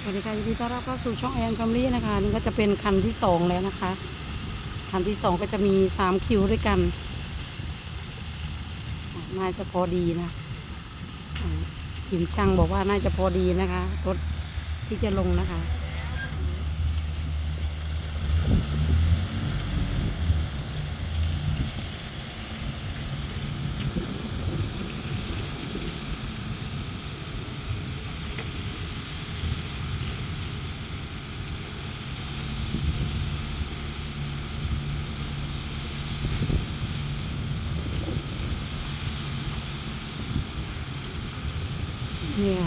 สวัสดีค่ะยินดีต้อนรับเข้าสู่ช่องแอนคอมลี่นะคะนี่ก็จะเป็นคันที่สองแล้วนะคะ คันที่สองก็จะมีสามคิวด้วยกันน่าจะพอดีนะทีมช่างบอกว่าน่าจะพอดีนะคะรถที่จะลงนะคะ เนี่ย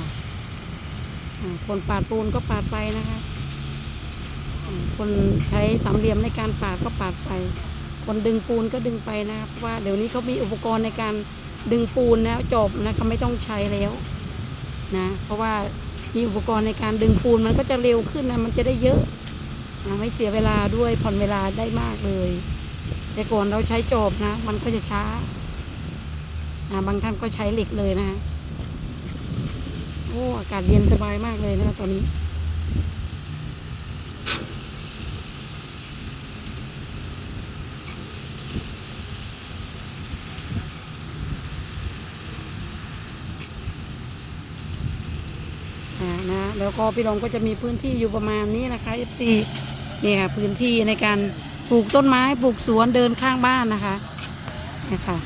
คนปาดปูนก็ปาดไปนะคะ คนใช้สามเหลี่ยมในการปาดก็ปาดไป คนดึงปูนก็ดึงไปนะคะเพราะว่าเดี๋ยวนี้เขามีอุปกรณ์ในการดึงปูนแล้วจบนะคะไม่ต้องใช้แล้วนะเพราะว่ามีอุปกรณ์ในการดึงปูนมันก็จะเร็วขึ้นนะมันจะได้เยอะนะไม่เสียเวลาด้วยผ่อนเวลาได้มากเลย แต่ก่อนเราใช้จอบนะ มันก็จะช้านะบางท่านก็ใช้เหล็กเลยนะะ โอ้อากาศเย็นสบายมากเลยนะตอนนี้ นะ แล้วก็พี่รองก็จะมีพื้นที่อยู่ประมาณนี้นะคะเอฟซีเนี่ยค่ะพื้นที่ในการปลูกต้นไม้ปลูกสวนเดินข้างบ้านนะคะนะคะ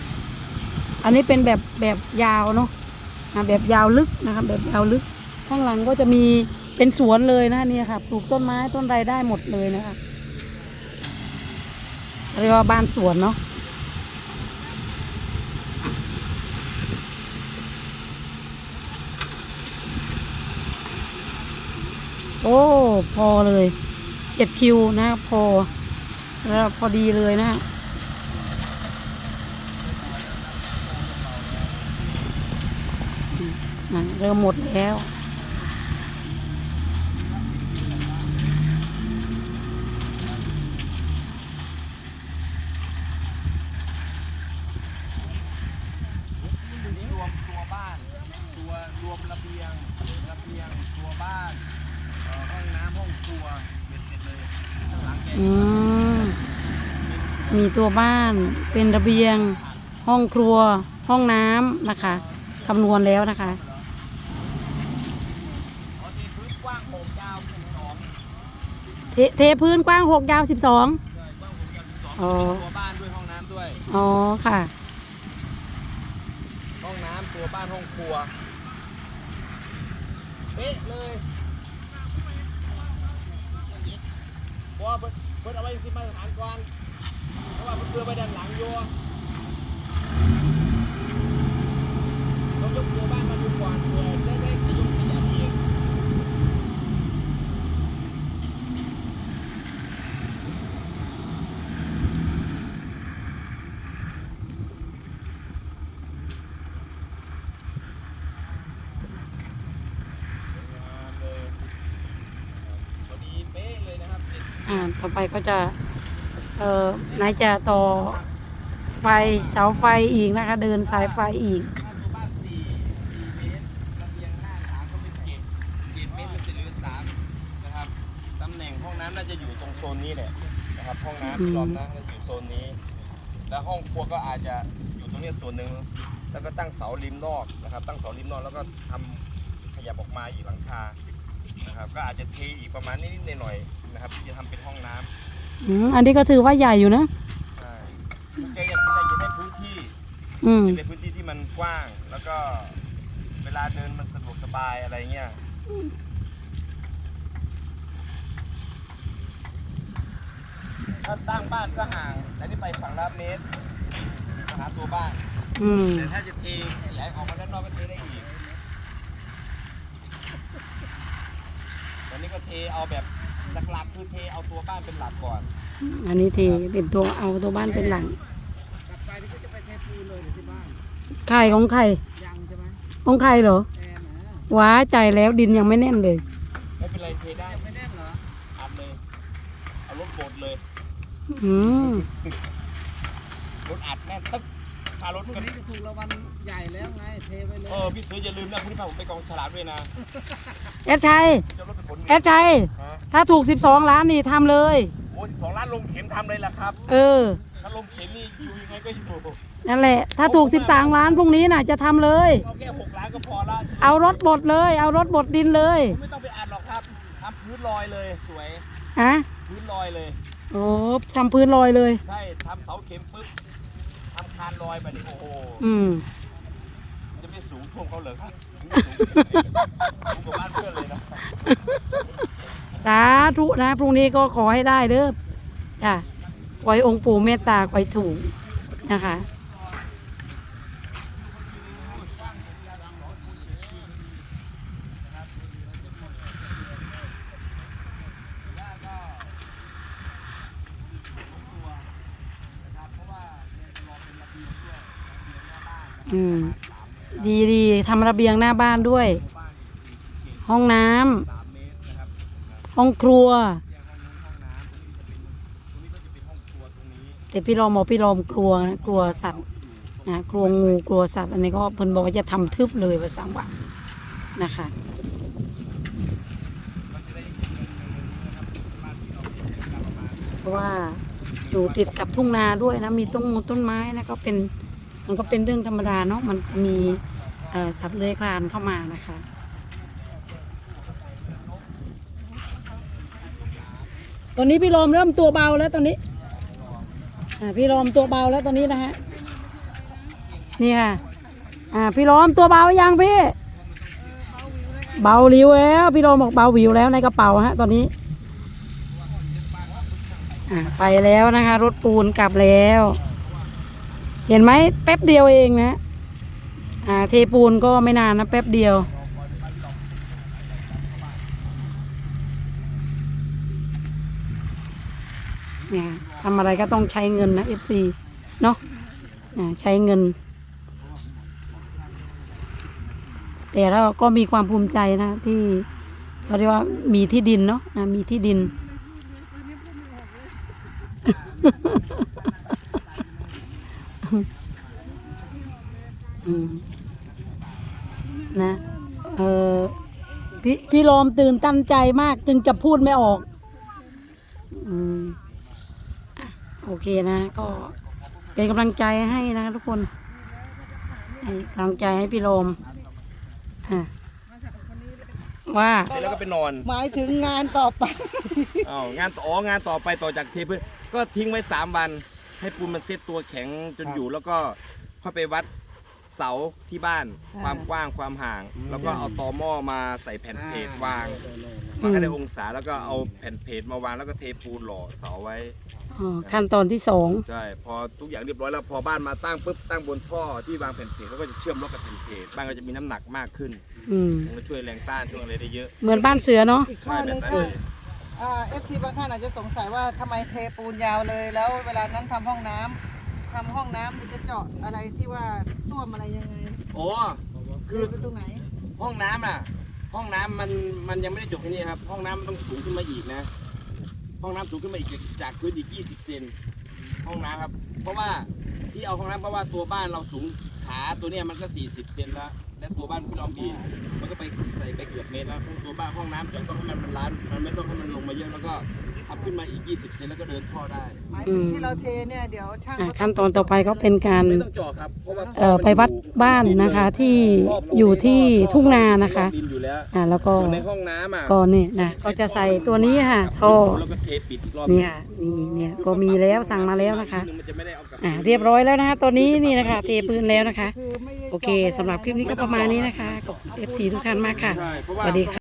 อันนี้เป็นแบบแบบยาวเนาะ แบบยาวลึกนะคะแบบยาวลึก ข้างหลังก็จะมีเป็นสวนเลยนะนี่ค่ะปลูกต้นไม้ต้นไรได้หมดเลยนะคะเรียกว่าบ้านสวนเนาะโอ้พอเลยเจ็ดคิวนะพอแล้วพอดีเลยนะ อะ เริ่มหมดแล้วนี่รวมตัวบ้านตัวรวมระเบียงระเบียงตัวบ้านเอ่อห้องน้ำห้องครัวเบ็ดเสร็จเลยข้างหลังแกอืม มีตัวบ้าน เป็นระเบียง ห้องครัว ห้องน้ำนะคะคำนวณแล้วนะคะ เอาที่พื้นกว้างหกยาวสิบสอง เทเทพื้นกว้างหกยาวสิบสองเลยกว้างหกยาวสิบสองอ๋อ เป็นตัวบ้านด้วยห้องน้ำด้วย อ๋อค่ะ ห้องน้ำตัวบ้านห้องครัว เป๊ะเลยเพราะว่าเพิ่นเพิ่นเอาไว้สิมาตรฐานก่อนเพราะว่าเพิ่นเพื่อไปด้านหลังอยู่ต้องยกตัวบ้านมาดูก่อนเพื่อได้ได้ขยกขยับเอง งามเลยพอดีเป๊ะเลยนะครับ อ่าต่อไปก็จะเอ่อนายจะต่อไฟเสาไฟอีกนะคะ เดินสายไฟอีกถ้าตัวบ้านสี่สี่เมตรระเบียงหน้าสามก็เป็นเจ็ดเจ็ดเมตรมันจะเหลือสามนะครับตำแหน่งห้องน้ำน่าจะอยู่ตรงโซนนี้แหละนะครับห้องน้ำที่รอบนะจะอยู่โซนนี้ แล้วห้องครัวก็อาจจะอยู่ตรงนี้ส่วนหนึ่งแล้วก็ตั้งเสาริมนอกนะครับ ตั้งเสาริมนอกแล้วก็ทำขยับออกมาอีกหลังคา นะครับก็อาจจะเทอีกประมาณนิดๆหน่อยๆนะครับที่จะทำเป็นห้องน้ำ อืมอันนี้ก็ถือว่าใหญ่อยู่นะ ใช่แกอยากได้อยากได้พื้นที่อืม อยากได้พื้นที่ที่มันกว้าง แล้วก็เวลาเดินมันสะดวกสบายอะไรเงี้ยถ้าตั้งบ้านก็ห่างแต่นี่ไปฝั่งละเมตรมาหาตัวบ้าน อืม แต่ถ้าจะเทไหลออกมาด้านนอกก็เทได้อีก ตอนนี้ก็เทเอาแบบหลักๆคือเทเอาตัวบ้านเป็นหลักก่อน อันนี้ทีเป็นตัวเอาตัวบ้านเป็นหลังกลับไปนี่ก็จะไปเทปูนเลยเดี๋ยวที่บ้านไข่ของไข่ยังใช่ไหมของไข่เหรอแอนนะว้าใจแล้วดินยังไม่แน่นเลย ไม่เป็นไรเทได้ไม่แน่นเหรออัดเลยเอารถบดเลยอืมรถอัดแน่นตึ๊บข ค่ารถพรุ่งกัน นี้จะถูกรางวัลใหญ่แล้วไง เทไปเลย เออพี่เสืออย่าลืมนะพรุ่งนี้พาผมไปกองฉลากด้วยนะแอดชัยจะรถไปขนแอดชัยฮะถ้าถูก 12 ล้านนี่ทำเลย โอ้สิบสองล้านลงเข็มทำเลยล่ะครับ เออ ถ้าลงเข็มนี่อยู่ยังไงก็อยู่นั่นแหละ ถ้าถูก 13 ล้านพรุ่งนี้น่ะจะทำเลย เอาแค่หกล้านก็พอละเอารถบดเลย เอารถบดดินเลยไม่ต้องไปอัดหรอกครับทำพื้นลอยเลยสวย ฮะพื้นลอยเลย โอ้ทำพื้นลอยเลย ใช่ทำเสาเข็มปุ๊บทำคานลอยไปนี่โอ้โหอืม จะไม่สูงท่วมเขาเหรอครับสูงสูงสูงกว่าบ้านเพื่อนเลยนะสาธุนะ พรุ่งนี้ก็ขอให้ได้เด้อจ้ะขอให้องค์ปู่เมตตาขอให้ถูกนะคะ อืม ดีดีทำระเบียงหน้าบ้านด้วย ห้องน้ำห้องครัว แต่พี่รอมบอกพี่รอมกลัวนะกลัวสัตว์นะกลัวงูกลัวสัตว์อันนี้ก็เพิ่นบอกว่าจะทำทึบเลยว่าสังวะนะคะเพราะว่าอยู่ติดกับทุ่งนาด้วยนะ มีต้นมงต้นไม้นะก็เป็น มันก็เป็นเรื่องธรรมดาเนาะมันมีสัตว์เลื้อยคลานเข้ามานะคะตอนนี้พี่โรมเริ่มตัวเบาแล้วตอนนี้อ่าพี่โรมตัวเบาแล้วตอนนี้นะฮะนี่ค่ะอ่าพี่โรมตัวเบายังพี่เบาหลิวแล้ว พี่โรมบอกเบาหวิวแล้วในกระเป๋าฮะตอนนี้อ่าไปแล้วนะคะ รถปูนกลับแล้ว เห็นไหมแป๊บเดียวเองนะ อ่า เทปูนก็ไม่นานนะแป๊บเดียว เนี่ยทำอะไรก็ต้องใช้เงินนะ FC เนาะใช้เงิน แต่เราก็มีความภูมิใจนะ ที่เขาเรียกว่ามีที่ดินเนาะนะมีที่ดิน นะ เออพี่พี่โรมตื่นตันใจมาก จึงจะพูดไม่ออก อืมโอเคนะ ก็เป็นกำลังใจให้นะทุกคนให้กำลังใจให้พี่โรมอะว่าแล้วก็ไปนอน หมายถึงงานต่อไปอ้าวงานต่ออ๋องานต่อไปต่อจากเทพื้นก็ทิ้งไว้3วัน ให้ปูนมันเซ็ตตัวแข็งจนอยู่แล้วก็ค่อยไปวัดเสาที่บ้านอ่าความกว้างความห่าง แล้วก็เอาตอหม้อมาใส่แผ่นเพจวางอืมามให้ได้องศาแล้วก็เอาแผ่นเพจมาวางแล้วก็เทปูนหล่อเสาไว้ อ๋อขั้นตอนที่สองใช่ พอทุกอย่างเรียบร้อยแล้วพอบ้านมาตั้งปุ๊บตั้งบนท่อที่วางแผ่นเพจเขาก็จะเชื่อมรถกับแผ่นเพจบ้านก็จะมีน้ำหนักมากขึ้นอืมมันก็ช่วยแรงต้านช่วยอะไรได้เยอะเหมือนบ้านเสือเนาะอีกข้อหนึงใช่คือแบบนั้นเลย เอฟซีบางท่านอาจจะสงสัยว่าทำไมเทปูนยาวเลย แล้วเวลานั้นทำห้องน้ำทำห้องน้ำเนี่ยจะเจาะอะไรที่ว่าส้วมอะไรยังไงโอ้คืคืออไปตรงไหนห้องน้ำอะ ห้องน้ำมันมันยังไม่ได้จบแค่นี้ครับ ห้องน้ำมันต้องสูงขึ้นมาอีกนะ ห้องน้ำสูงขึ้นมาอีกจากจากพื้นอีก 20 เซนห้องน้ำครับ เพราะว่าที่เอาห้องน้ำเพราะว่าตัวบ้านเราสูง ขาตัวเนี้ยมันก็ 40 เซนแล้ว และตัวบ้านพี่ลองดี มันก็ไปใส่ไปเกือบเมตรแล้วตัวบ้านห้องน้ำจะต้องให้มันบาลาน มันไม่ต้องให้มันลงมาเยอะแล้วก็ ทำขึ้นมาอีก 20 เซนแล้วก็เดินท่อได้หมายถึงที่เราเทเนี่ยเดี๋ยวช่างอะเขาขั้นตอนต่อไปก็เป็นการไม่ต้องเจาะครับเพราะว่าเอ่อไปวัดบ้านนะคะที่อยู่ที่ทุ่งนานะคะ ดินอยู่แล้วอ่าแล้วก็ส่วนในห้องน้ำอะก็เนี่ยนะก็จะใส่ตัวนี้ค่ะท่อแล้วก็เทปิดอีกรอบเนี่ยนี่เนี่ยก็มีแล้วสั่งมาแล้วนะคะ มันจะไม่ได้เอากลับ อ่าเรียบร้อยแล้วนะคะตัวนี้นี่นะคะ เทพื้นแล้วนะคะ คือไม่ได้ โอเคสำหรับคลิปนี้ก็ประมาณนี้นะคะขอบคุณ FC ทุกท่านมากค่ะใช่เพราะสว่าวัสดีค่ะ